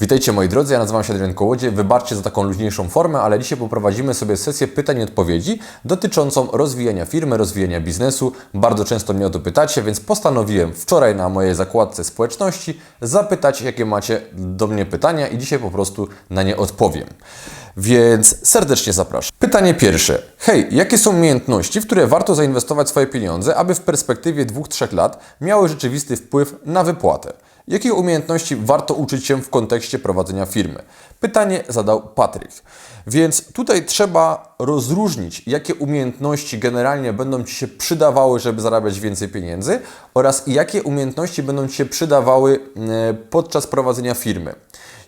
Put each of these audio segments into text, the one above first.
Witajcie moi drodzy, ja nazywam się Adrian Kołodziej. Wybaczcie za taką luźniejszą formę, ale dzisiaj poprowadzimy sobie sesję pytań i odpowiedzi dotyczącą rozwijania firmy, rozwijania biznesu. Bardzo często mnie o to pytacie, więc postanowiłem wczoraj na mojej zakładce społeczności zapytać, jakie macie do mnie pytania i dzisiaj po prostu na nie odpowiem. Więc serdecznie zapraszam. Pytanie pierwsze. Hej, jakie są umiejętności, w które warto zainwestować swoje pieniądze, aby w perspektywie 2-3 lat miały rzeczywisty wpływ na wypłatę? Jakich umiejętności warto uczyć się w kontekście prowadzenia firmy? Pytanie zadał Patryk. Więc tutaj trzeba rozróżnić, jakie umiejętności generalnie będą Ci się przydawały, żeby zarabiać więcej pieniędzy oraz jakie umiejętności będą Ci się przydawały e, podczas prowadzenia firmy.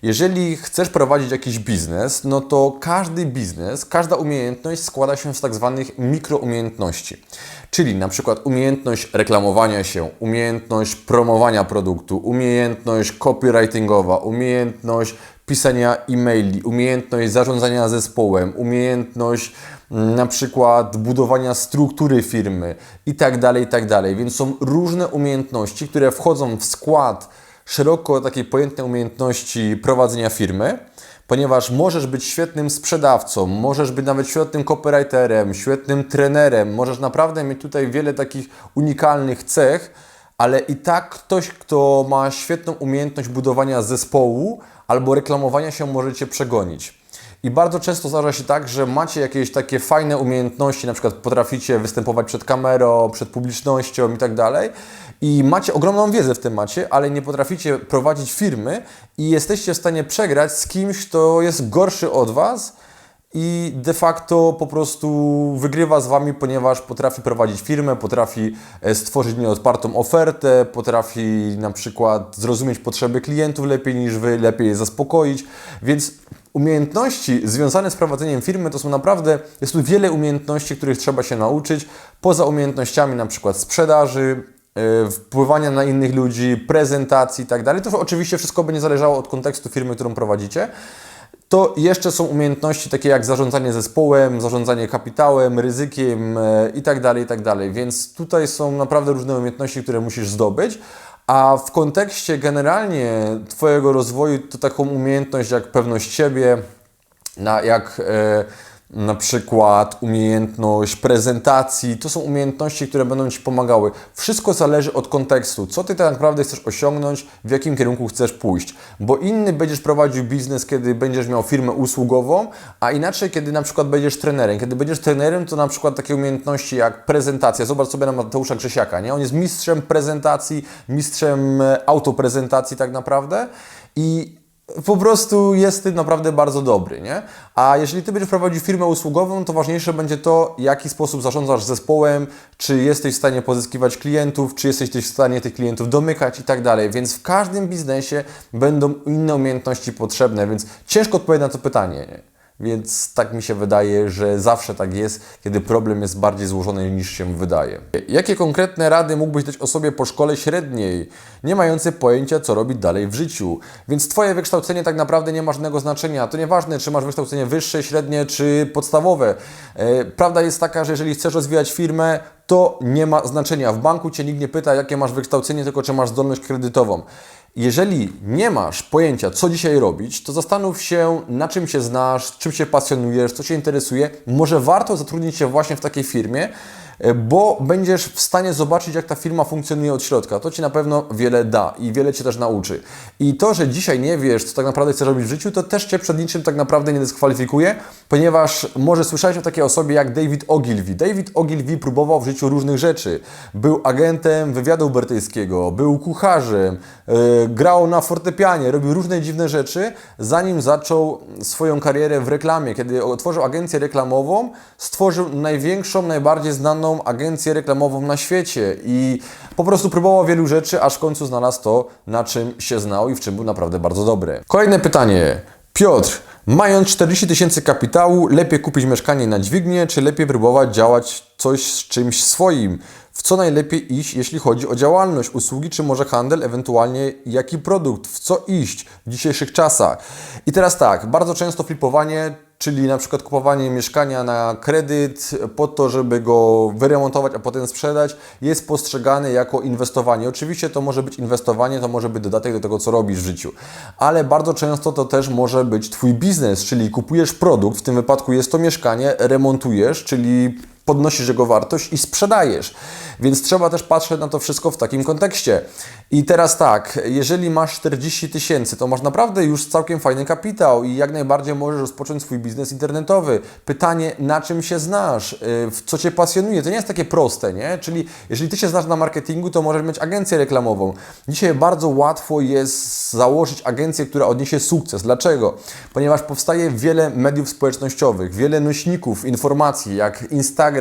Jeżeli chcesz prowadzić jakiś biznes, no to każdy biznes, każda umiejętność składa się z tak zwanych mikroumiejętności. Czyli na przykład umiejętność reklamowania się, umiejętność promowania produktu, umiejętność copywritingowa, umiejętność pisania e-maili, umiejętność zarządzania zespołem, umiejętność mm, na przykład budowania struktury firmy i tak dalej, i tak dalej. Więc są różne umiejętności, które wchodzą w skład szeroko takiej pojętnej umiejętności prowadzenia firmy, ponieważ możesz być świetnym sprzedawcą, możesz być nawet świetnym copywriterem, świetnym trenerem, możesz naprawdę mieć tutaj wiele takich unikalnych cech, ale i tak ktoś, kto ma świetną umiejętność budowania zespołu albo reklamowania się, może Cię przegonić. I bardzo często zdarza się tak, że macie jakieś takie fajne umiejętności, na przykład potraficie występować przed kamerą, przed publicznością i tak dalej. I macie ogromną wiedzę w temacie, ale nie potraficie prowadzić firmy i jesteście w stanie przegrać z kimś, kto jest gorszy od Was i de facto po prostu wygrywa z Wami, ponieważ potrafi prowadzić firmę, potrafi e, stworzyć nieodpartą ofertę, potrafi na przykład zrozumieć potrzeby klientów lepiej niż Wy, lepiej je zaspokoić, więc umiejętności związane z prowadzeniem firmy to są naprawdę, jest tu wiele umiejętności, których trzeba się nauczyć, poza umiejętnościami na przykład sprzedaży, wpływania na innych ludzi, prezentacji i tak dalej. To oczywiście wszystko będzie zależało od kontekstu firmy, którą prowadzicie. To jeszcze są umiejętności takie jak zarządzanie zespołem, zarządzanie kapitałem, ryzykiem yy, i tak dalej, i tak dalej. Więc tutaj są naprawdę różne umiejętności, które musisz zdobyć. A w kontekście generalnie Twojego rozwoju, to taką umiejętność jak pewność siebie, na, jak e, na przykład umiejętność prezentacji, to są umiejętności, które będą Ci pomagały. Wszystko zależy od kontekstu, co Ty tak naprawdę chcesz osiągnąć, w jakim kierunku chcesz pójść. Bo inny będziesz prowadził biznes, kiedy będziesz miał firmę usługową, a inaczej, kiedy na przykład będziesz trenerem. Kiedy będziesz trenerem, to na przykład takie umiejętności jak prezentacja. Zobacz sobie na Mateusza Grzesiaka, nie? On jest mistrzem prezentacji, mistrzem e, autoprezentacji tak naprawdę i po prostu jest ty naprawdę bardzo dobry, nie? A jeżeli ty będziesz prowadził firmę usługową, to ważniejsze będzie to, w jaki sposób zarządzasz zespołem, czy jesteś w stanie pozyskiwać klientów, czy jesteś w stanie tych klientów domykać i tak dalej. Więc w każdym biznesie będą inne umiejętności potrzebne, więc ciężko odpowiedzieć na to pytanie. Nie? Więc tak mi się wydaje, że zawsze tak jest, kiedy problem jest bardziej złożony niż się wydaje. Jakie konkretne rady mógłbyś dać osobie po szkole średniej, nie mającej pojęcia, co robić dalej w życiu? Więc Twoje wykształcenie tak naprawdę nie ma żadnego znaczenia. To nieważne, czy masz wykształcenie wyższe, średnie czy podstawowe. E, prawda jest taka, że jeżeli chcesz rozwijać firmę, to nie ma znaczenia. W banku Cię nikt nie pyta, jakie masz wykształcenie, tylko czy masz zdolność kredytową. Jeżeli nie masz pojęcia, co dzisiaj robić, to zastanów się, na czym się znasz, czym się pasjonujesz, co Cię interesuje. Może warto zatrudnić się właśnie w takiej firmie, bo będziesz w stanie zobaczyć, jak ta firma funkcjonuje od środka. To Ci na pewno wiele da i wiele Cię też nauczy. I to, że dzisiaj nie wiesz, co tak naprawdę chcesz robić w życiu, to też Cię przed niczym tak naprawdę nie dyskwalifikuje, ponieważ może słyszałeś o takiej osobie jak David Ogilvy. David Ogilvy próbował w życiu różnych rzeczy. Był agentem wywiadu brytyjskiego, był kucharzem, yy, grał na fortepianie, robił różne dziwne rzeczy, zanim zaczął swoją karierę w reklamie. Kiedy otworzył agencję reklamową, stworzył największą, najbardziej znaną agencję reklamową na świecie i po prostu próbował wielu rzeczy, aż w końcu znalazł to, na czym się znał i w czym był naprawdę bardzo dobry. Kolejne pytanie. Piotr, mając 40 tysięcy kapitału, lepiej kupić mieszkanie na dźwignię, czy lepiej próbować działać coś z czymś swoim? W co najlepiej iść, jeśli chodzi o działalność, usługi, czy może handel, ewentualnie jaki produkt, w co iść w dzisiejszych czasach? I teraz tak, bardzo często flipowanie czyli na przykład kupowanie mieszkania na kredyt po to, żeby go wyremontować, a potem sprzedać, jest postrzegane jako inwestowanie. Oczywiście to może być inwestowanie, to może być dodatek do tego, co robisz w życiu, ale bardzo często to też może być Twój biznes, czyli kupujesz produkt, w tym wypadku jest to mieszkanie, remontujesz, czyli podnosisz jego wartość i sprzedajesz. Więc trzeba też patrzeć na to wszystko w takim kontekście. I teraz tak, jeżeli masz 40 tysięcy, to masz naprawdę już całkiem fajny kapitał i jak najbardziej możesz rozpocząć swój biznes internetowy. Pytanie, na czym się znasz, yy, w co Cię pasjonuje, to nie jest takie proste, nie? Czyli jeżeli Ty się znasz na marketingu, to możesz mieć agencję reklamową. Dzisiaj bardzo łatwo jest założyć agencję, która odniesie sukces. Dlaczego? Ponieważ powstaje wiele mediów społecznościowych, wiele nośników informacji, jak Instagram,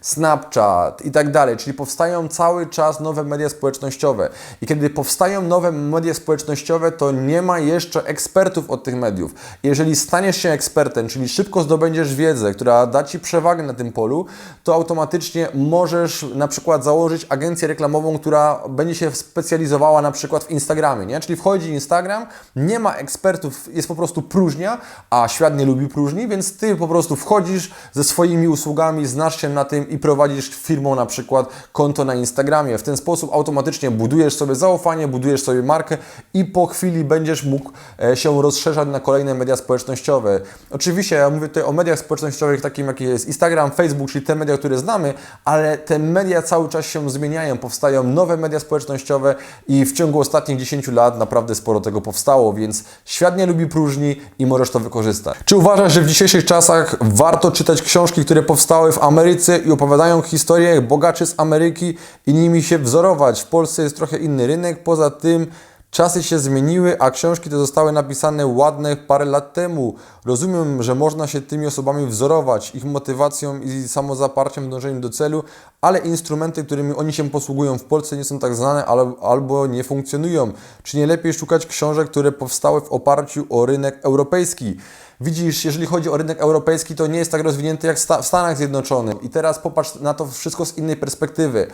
Snapchat i tak dalej, czyli powstają cały czas nowe media społecznościowe. I kiedy powstają nowe media społecznościowe, to nie ma jeszcze ekspertów od tych mediów. Jeżeli staniesz się ekspertem, czyli szybko zdobędziesz wiedzę, która da Ci przewagę na tym polu, to automatycznie możesz na przykład założyć agencję reklamową, która będzie się specjalizowała na przykład w Instagramie, nie? Czyli wchodzi Instagram, nie ma ekspertów, jest po prostu próżnia, a świat nie lubi próżni, więc Ty po prostu wchodzisz ze swoimi usługami, znasz się na tym i prowadzisz firmą na przykład konto na Instagramie. W ten sposób automatycznie budujesz sobie zaufanie, budujesz sobie markę i po chwili będziesz mógł e, się rozszerzać na kolejne media społecznościowe. Oczywiście ja mówię tutaj o mediach społecznościowych takim jak jest Instagram, Facebook, czyli te media, które znamy, ale te media cały czas się zmieniają, powstają nowe media społecznościowe i w ciągu ostatnich 10 lat naprawdę sporo tego powstało, więc świat nie lubi próżni i możesz to wykorzystać. Czy uważasz, że w dzisiejszych czasach warto czytać książki, które powstały w Ameryce i opowiadają historię bogaczy z Ameryki i nimi się wzorować? W Polsce jest trochę inny rynek, poza tym Czasy się zmieniły, a książki te zostały napisane ładne parę lat temu. Rozumiem, że można się tymi osobami wzorować, ich motywacją i samozaparciem w dążeniu do celu, ale instrumenty, którymi oni się posługują w Polsce nie są tak znane albo nie funkcjonują. Czy nie lepiej szukać książek, które powstały w oparciu o rynek europejski? Widzisz, jeżeli chodzi o rynek europejski, to nie jest tak rozwinięty jak w Stanach Zjednoczonych. I teraz popatrz na to wszystko z innej perspektywy.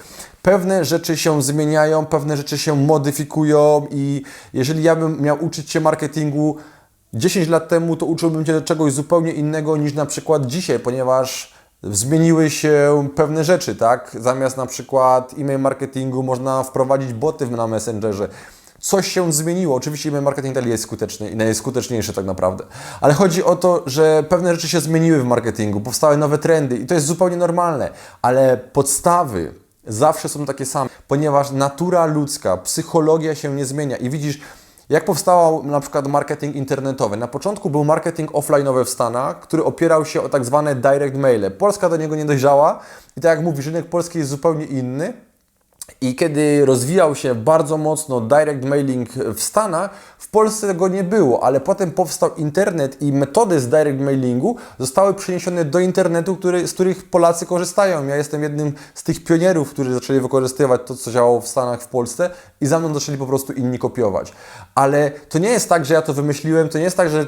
Pewne rzeczy się zmieniają, pewne rzeczy się modyfikują i jeżeli ja bym miał uczyć się marketingu 10 lat temu, to uczyłbym Cię czegoś zupełnie innego niż na przykład dzisiaj, ponieważ zmieniły się pewne rzeczy, tak? Zamiast na przykład e-mail marketingu można wprowadzić boty na Messengerze coś się zmieniło. Oczywiście email marketing dalej jest skuteczny i najskuteczniejszy tak naprawdę. Ale chodzi o to, że pewne rzeczy się zmieniły w marketingu, powstały nowe trendy i to jest zupełnie normalne, ale podstawy zawsze są takie same, ponieważ natura ludzka, psychologia się nie zmienia i widzisz, jak powstał na przykład marketing internetowy? Na początku był marketing offline'owy w Stanach, który opierał się o tak zwane direct maile. Polska do niego nie dojrzała i tak jak mówisz, rynek polski jest zupełnie inny, i kiedy rozwijał się bardzo mocno direct mailing w Stanach, w Polsce tego nie było, ale potem powstał internet i metody z direct mailingu zostały przeniesione do internetu, który, z których Polacy korzystają. Ja jestem jednym z tych pionierów, którzy zaczęli wykorzystywać to, co działało w Stanach, w Polsce i za mną zaczęli po prostu inni kopiować. Ale to nie jest tak, że ja to wymyśliłem, to nie jest tak, że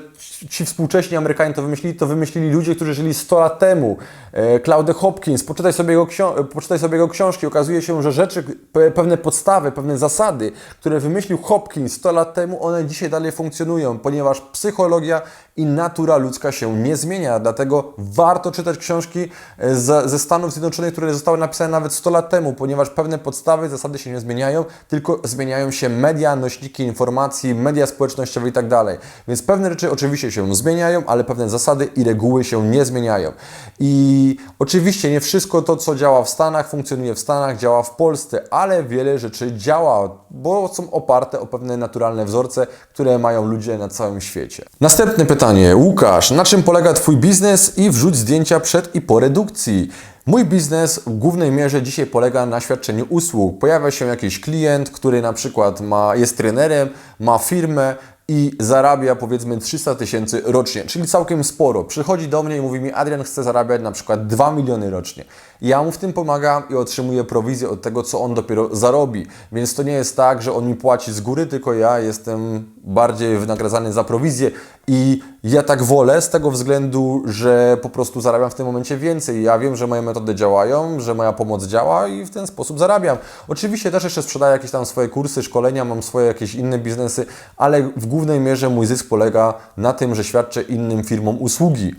ci współcześni Amerykanie to wymyślili, to wymyślili ludzie, którzy żyli 100 lat temu. E, Claude Hopkins, poczytaj sobie, jego poczytaj sobie jego książki, okazuje się, że rzeczy pewne podstawy, pewne zasady, które wymyślił Hopkins 100 lat temu, one dzisiaj dalej funkcjonują, ponieważ psychologia i natura ludzka się nie zmienia. Dlatego warto czytać książki e, ze Stanów Zjednoczonych, które zostały napisane nawet 100 lat temu, ponieważ pewne podstawy, zasady się nie zmieniają, tylko zmieniają się media, nośniki informacji, media społecznościowe i tak dalej. Więc pewne rzeczy oczywiście się zmieniają, ale pewne zasady i reguły się nie zmieniają. I oczywiście nie wszystko to, co działa w Stanach, funkcjonuje w Stanach, działa w Polsce, ale wiele rzeczy działa, bo są oparte o pewne naturalne wzorce, które mają ludzie na całym świecie. Następne pytanie. Łukasz, na czym polega Twój biznes i wrzuć zdjęcia przed i po redukcji? Mój biznes w głównej mierze dzisiaj polega na świadczeniu usług. Pojawia się jakiś klient, który na przykład ma, jest trenerem, ma firmę i zarabia powiedzmy 300 tysięcy rocznie, czyli całkiem sporo. Przychodzi do mnie i mówi mi, Adrian chce zarabiać na przykład 2 miliony rocznie. Ja mu w tym pomagam i otrzymuję prowizję od tego, co on dopiero zarobi. Więc to nie jest tak, że on mi płaci z góry, tylko ja jestem bardziej wynagradzany za prowizję i ja tak wolę z tego względu, że po prostu zarabiam w tym momencie więcej. Ja wiem, że moje metody działają, że moja pomoc działa i w ten sposób zarabiam. Oczywiście też jeszcze sprzedaję jakieś tam swoje kursy, szkolenia, mam swoje jakieś inne biznesy, ale w głównej mierze mój zysk polega na tym, że świadczę innym firmom usługi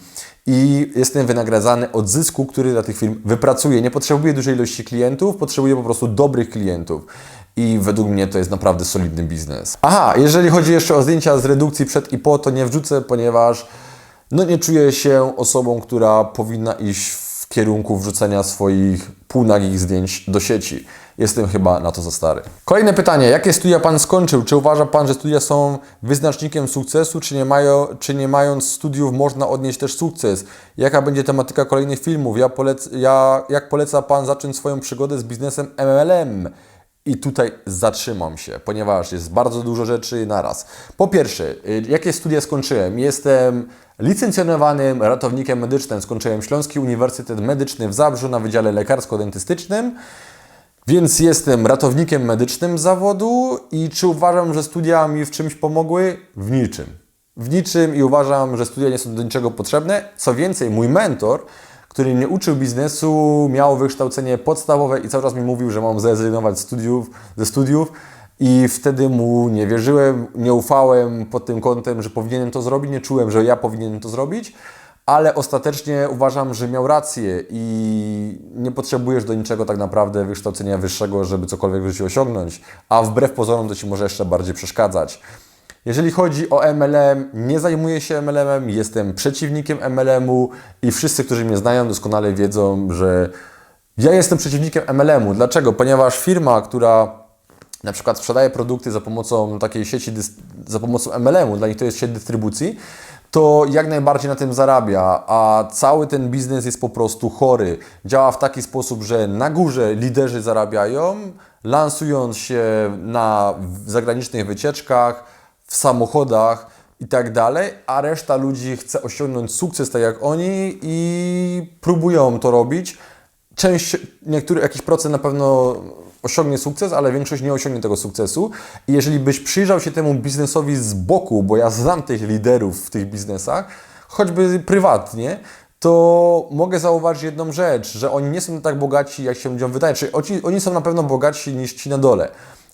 i jestem wynagradzany od zysku, który dla tych firm wypracuję. Nie potrzebuję dużej ilości klientów, potrzebuję po prostu dobrych klientów. I według mnie to jest naprawdę solidny biznes. Aha, jeżeli chodzi jeszcze o zdjęcia z redukcji przed i po, to nie wrzucę, ponieważ no nie czuję się osobą, która powinna iść w kierunku wrzucenia swoich półnagich zdjęć do sieci. Jestem chyba na to za stary. Kolejne pytanie. Jakie studia Pan skończył? Czy uważa Pan, że studia są wyznacznikiem sukcesu, czy nie, mają, czy nie mając studiów można odnieść też sukces? Jaka będzie tematyka kolejnych filmów? Ja polec, ja, jak poleca Pan zacząć swoją przygodę z biznesem MLM? I tutaj zatrzymam się, ponieważ jest bardzo dużo rzeczy naraz. Po pierwsze, y, jakie studia skończyłem? Jestem licencjonowanym ratownikiem medycznym. Skończyłem Śląski Uniwersytet Medyczny w Zabrzu na Wydziale Lekarsko-Dentystycznym. Więc jestem ratownikiem medycznym zawodu i czy uważam, że studia mi w czymś pomogły? W niczym. W niczym i uważam, że studia nie są do niczego potrzebne. Co więcej, mój mentor, który mnie uczył biznesu, miał wykształcenie podstawowe i cały czas mi mówił, że mam zrezygnować studiów, ze studiów. I wtedy mu nie wierzyłem, nie ufałem pod tym kątem, że powinienem to zrobić, nie czułem, że ja powinienem to zrobić ale ostatecznie uważam, że miał rację i nie potrzebujesz do niczego tak naprawdę wykształcenia wyższego, żeby cokolwiek w życiu osiągnąć, a wbrew pozorom to Ci może jeszcze bardziej przeszkadzać. Jeżeli chodzi o MLM, nie zajmuję się MLM-em, jestem przeciwnikiem MLM-u i wszyscy, którzy mnie znają, doskonale wiedzą, że ja jestem przeciwnikiem MLM-u. Dlaczego? Ponieważ firma, która na przykład sprzedaje produkty za pomocą takiej sieci, za pomocą MLM-u, dla nich to jest sieć dystrybucji, to jak najbardziej na tym zarabia, a cały ten biznes jest po prostu chory. Działa w taki sposób, że na górze liderzy zarabiają, lansując się na zagranicznych wycieczkach, w samochodach i tak dalej, a reszta ludzi chce osiągnąć sukces tak jak oni i próbują to robić. Część, niektóry, jakiś procent na pewno osiągnie sukces, ale większość nie osiągnie tego sukcesu. I jeżeli byś przyjrzał się temu biznesowi z boku, bo ja znam tych liderów w tych biznesach, choćby prywatnie, to mogę zauważyć jedną rzecz, że oni nie są tak bogaci, jak się ludziom wydaje. Czyli oni, oni są na pewno bogatsi niż ci na dole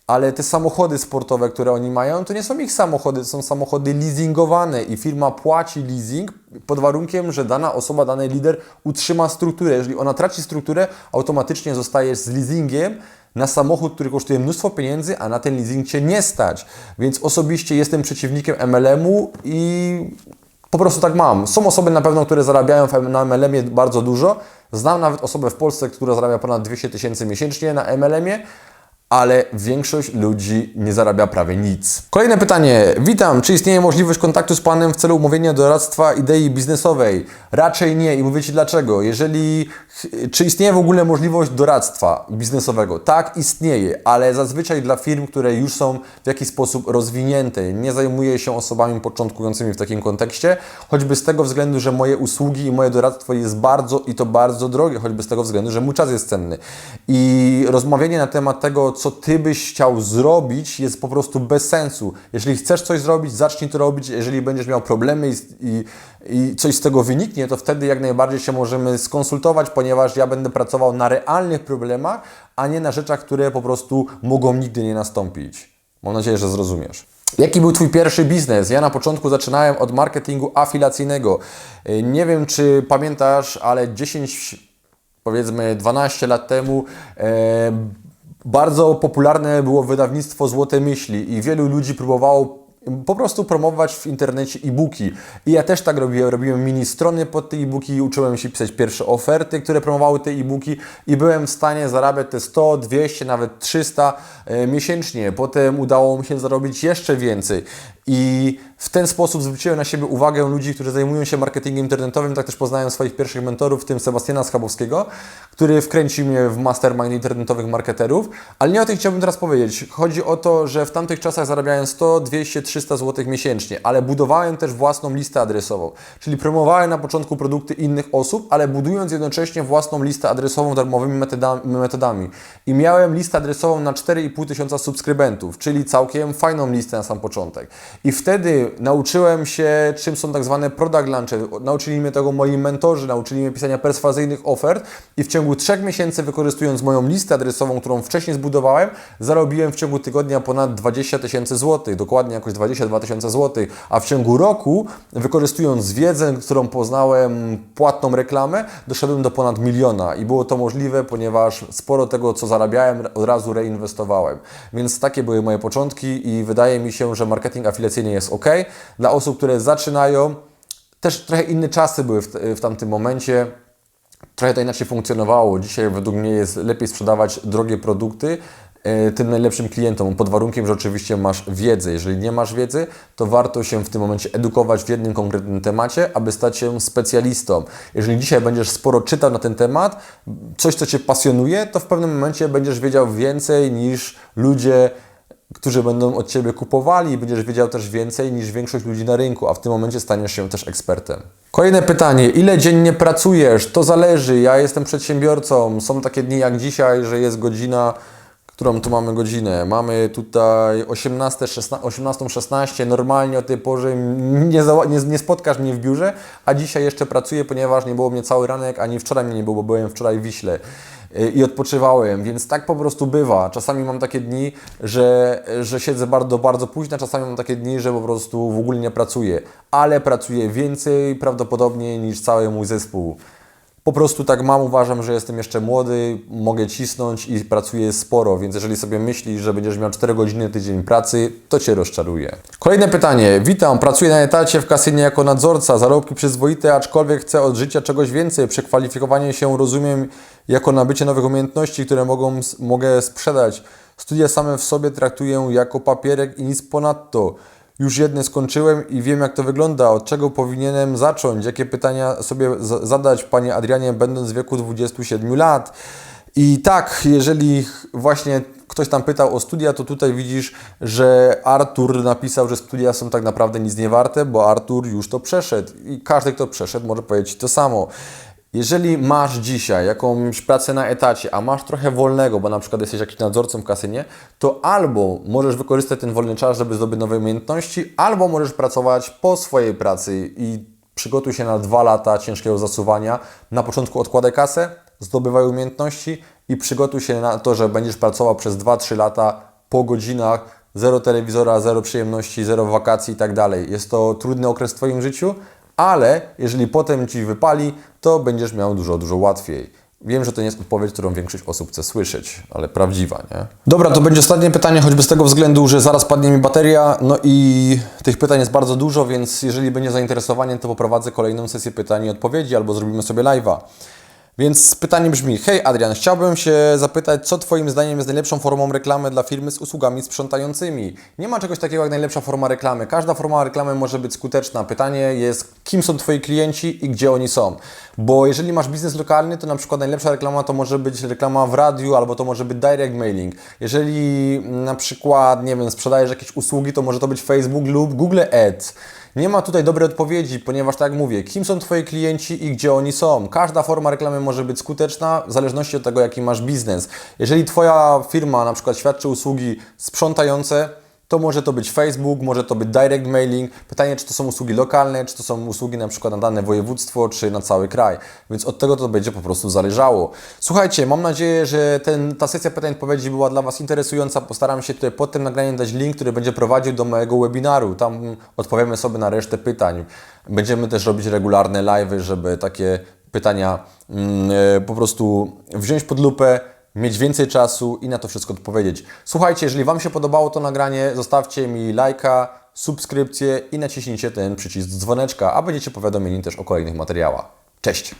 ale te samochody sportowe, które oni mają, to nie są ich samochody, to są samochody leasingowane i firma płaci leasing pod warunkiem, że dana osoba, dany lider utrzyma strukturę. Jeżeli ona traci strukturę, automatycznie zostaje z leasingiem na samochód, który kosztuje mnóstwo pieniędzy, a na ten leasing Cię nie stać. Więc osobiście jestem przeciwnikiem MLM-u i po prostu tak mam. Są osoby na pewno, które zarabiają na MLM-ie bardzo dużo. Znam nawet osobę w Polsce, która zarabia ponad 200 tysięcy miesięcznie na MLM-ie, ale większość ludzi nie zarabia prawie nic. Kolejne pytanie. Witam. Czy istnieje możliwość kontaktu z Panem w celu umówienia doradztwa idei biznesowej? Raczej nie i mówię Ci dlaczego. Jeżeli, czy istnieje w ogóle możliwość doradztwa biznesowego? Tak, istnieje, ale zazwyczaj dla firm, które już są w jakiś sposób rozwinięte. Nie zajmuję się osobami początkującymi w takim kontekście, choćby z tego względu, że moje usługi i moje doradztwo jest bardzo i to bardzo drogie, choćby z tego względu, że mój czas jest cenny. I rozmawianie na temat tego, co Ty byś chciał zrobić, jest po prostu bez sensu. Jeżeli chcesz coś zrobić, zacznij to robić. Jeżeli będziesz miał problemy i, i, coś z tego wyniknie, to wtedy jak najbardziej się możemy skonsultować, ponieważ ja będę pracował na realnych problemach, a nie na rzeczach, które po prostu mogą nigdy nie nastąpić. Mam nadzieję, że zrozumiesz. Jaki był Twój pierwszy biznes? Ja na początku zaczynałem od marketingu afilacyjnego. Nie wiem, czy pamiętasz, ale 10, powiedzmy 12 lat temu e, bardzo popularne było wydawnictwo Złote Myśli i wielu ludzi próbowało po prostu promować w internecie e-booki. I ja też tak robiłem. Robiłem mini strony pod te e-booki, uczyłem się pisać pierwsze oferty, które promowały te e-booki i byłem w stanie zarabiać te 100, 200, nawet 300 e, miesięcznie. Potem udało mi się zarobić jeszcze więcej. I w ten sposób zwróciłem na siebie uwagę ludzi, którzy zajmują się marketingiem internetowym. Tak też poznałem swoich pierwszych mentorów, w tym Sebastiana Schabowskiego, który wkręcił mnie w mastermind internetowych marketerów. Ale nie o tym chciałbym teraz powiedzieć. Chodzi o to, że w tamtych czasach zarabiałem 100, 200, 300 zł miesięcznie, ale budowałem też własną listę adresową. Czyli promowałem na początku produkty innych osób, ale budując jednocześnie własną listę adresową darmowymi metodami. I miałem listę adresową na 4,5 tysiąca subskrybentów, czyli całkiem fajną listę na sam początek. I wtedy nauczyłem się, czym są tak zwane product launche. Nauczyli mnie tego moi mentorzy, nauczyli mnie pisania perswazyjnych ofert i w ciągu trzech miesięcy, wykorzystując moją listę adresową, którą wcześniej zbudowałem, zarobiłem w ciągu tygodnia ponad 20 tysięcy złotych, dokładnie jakoś 22 tysiące złotych, a w ciągu roku, wykorzystując wiedzę, którą poznałem, płatną reklamę, doszedłem do ponad miliona i było to możliwe, ponieważ sporo tego, co zarabiałem, od razu reinwestowałem. Więc takie były moje początki i wydaje mi się, że marketing afiliacyjny jest ok. Dla osób, które zaczynają, też trochę inne czasy były w, w tamtym momencie. Trochę to inaczej funkcjonowało. Dzisiaj według mnie jest lepiej sprzedawać drogie produkty e, tym najlepszym klientom, pod warunkiem, że oczywiście masz wiedzę. Jeżeli nie masz wiedzy, to warto się w tym momencie edukować w jednym konkretnym temacie, aby stać się specjalistą. Jeżeli dzisiaj będziesz sporo czytał na ten temat, coś, co Cię pasjonuje, to w pewnym momencie będziesz wiedział więcej niż ludzie, którzy będą od Ciebie kupowali i będziesz wiedział też więcej niż większość ludzi na rynku, a w tym momencie staniesz się też ekspertem. Kolejne pytanie, ile dziennie pracujesz? To zależy, ja jestem przedsiębiorcą, są takie dni jak dzisiaj, że jest godzina, którą tu mamy godzinę, mamy tutaj 18.16, normalnie o tej porze nie, nie, nie spotkasz mnie w biurze, a dzisiaj jeszcze pracuję, ponieważ nie było mnie cały ranek, ani wczoraj mnie nie było, bo byłem wczoraj w Wiśle i odpoczywałem, więc tak po prostu bywa. Czasami mam takie dni, że, że siedzę bardzo, bardzo późno, czasami mam takie dni, że po prostu w ogóle nie pracuję, ale pracuję więcej prawdopodobnie niż cały mój zespół. Po prostu tak mam, uważam, że jestem jeszcze młody, mogę cisnąć i pracuję sporo, więc jeżeli sobie myślisz, że będziesz miał 4 godziny tydzień pracy, to Cię rozczaruje. Kolejne pytanie. Witam, pracuję na etacie w kasynie jako nadzorca, zarobki przyzwoite, aczkolwiek chcę od życia czegoś więcej. Przekwalifikowanie się rozumiem jako nabycie nowych umiejętności, które mogą, mogę sprzedać. Studia same w sobie traktuję jako papierek i nic ponadto. Już jedne skończyłem i wiem, jak to wygląda. Od czego powinienem zacząć? Jakie pytania sobie zadać, Panie Adrianie, będąc w wieku 27 lat? I tak, jeżeli właśnie ktoś tam pytał o studia, to tutaj widzisz, że Artur napisał, że studia są tak naprawdę nic nie warte, bo Artur już to przeszedł. I każdy, kto przeszedł, może powiedzieć to samo. Jeżeli masz dzisiaj jakąś pracę na etacie, a masz trochę wolnego, bo na przykład jesteś jakimś nadzorcą w kasynie, to albo możesz wykorzystać ten wolny czas, żeby zdobyć nowe umiejętności, albo możesz pracować po swojej pracy i przygotuj się na dwa lata ciężkiego zasuwania. Na początku odkładaj kasę, zdobywaj umiejętności i przygotuj się na to, że będziesz pracował przez 2-3 lata po godzinach, zero telewizora, zero przyjemności, zero wakacji i tak dalej. Jest to trudny okres w Twoim życiu, ale jeżeli potem Ci wypali, to będziesz miał dużo, dużo łatwiej. Wiem, że to nie jest odpowiedź, którą większość osób chce słyszeć, ale prawdziwa, nie? Dobra, to będzie ostatnie pytanie, choćby z tego względu, że zaraz padnie mi bateria, no i tych pytań jest bardzo dużo, więc jeżeli będzie zainteresowanie, to poprowadzę kolejną sesję pytań i odpowiedzi, albo zrobimy sobie live'a. Więc pytanie brzmi: Hej Adrian, chciałbym się zapytać, co Twoim zdaniem jest najlepszą formą reklamy dla firmy z usługami sprzątającymi? Nie ma czegoś takiego jak najlepsza forma reklamy. Każda forma reklamy może być skuteczna. Pytanie jest, kim są Twoi klienci i gdzie oni są. Bo jeżeli masz biznes lokalny, to na przykład najlepsza reklama to może być reklama w radiu albo to może być direct mailing. Jeżeli na przykład, nie wiem, sprzedajesz jakieś usługi, to może to być Facebook lub Google Ads. Nie ma tutaj dobrej odpowiedzi, ponieważ tak jak mówię, kim są Twoi klienci i gdzie oni są. Każda forma reklamy może być skuteczna w zależności od tego, jaki masz biznes. Jeżeli Twoja firma na przykład świadczy usługi sprzątające, to może to być Facebook, może to być direct mailing. Pytanie, czy to są usługi lokalne, czy to są usługi na przykład na dane województwo, czy na cały kraj. Więc od tego to będzie po prostu zależało. Słuchajcie, mam nadzieję, że ten, ta sesja pytań odpowiedzi była dla Was interesująca. Postaram się tutaj pod tym nagraniem dać link, który będzie prowadził do mojego webinaru. Tam odpowiemy sobie na resztę pytań. Będziemy też robić regularne live'y, żeby takie pytania mm, e, po prostu wziąć pod lupę mieć więcej czasu i na to wszystko odpowiedzieć. Słuchajcie, jeżeli Wam się podobało to nagranie, zostawcie mi lajka, subskrypcję i naciśnijcie ten przycisk dzwoneczka, a będziecie powiadomieni też o kolejnych materiałach. Cześć!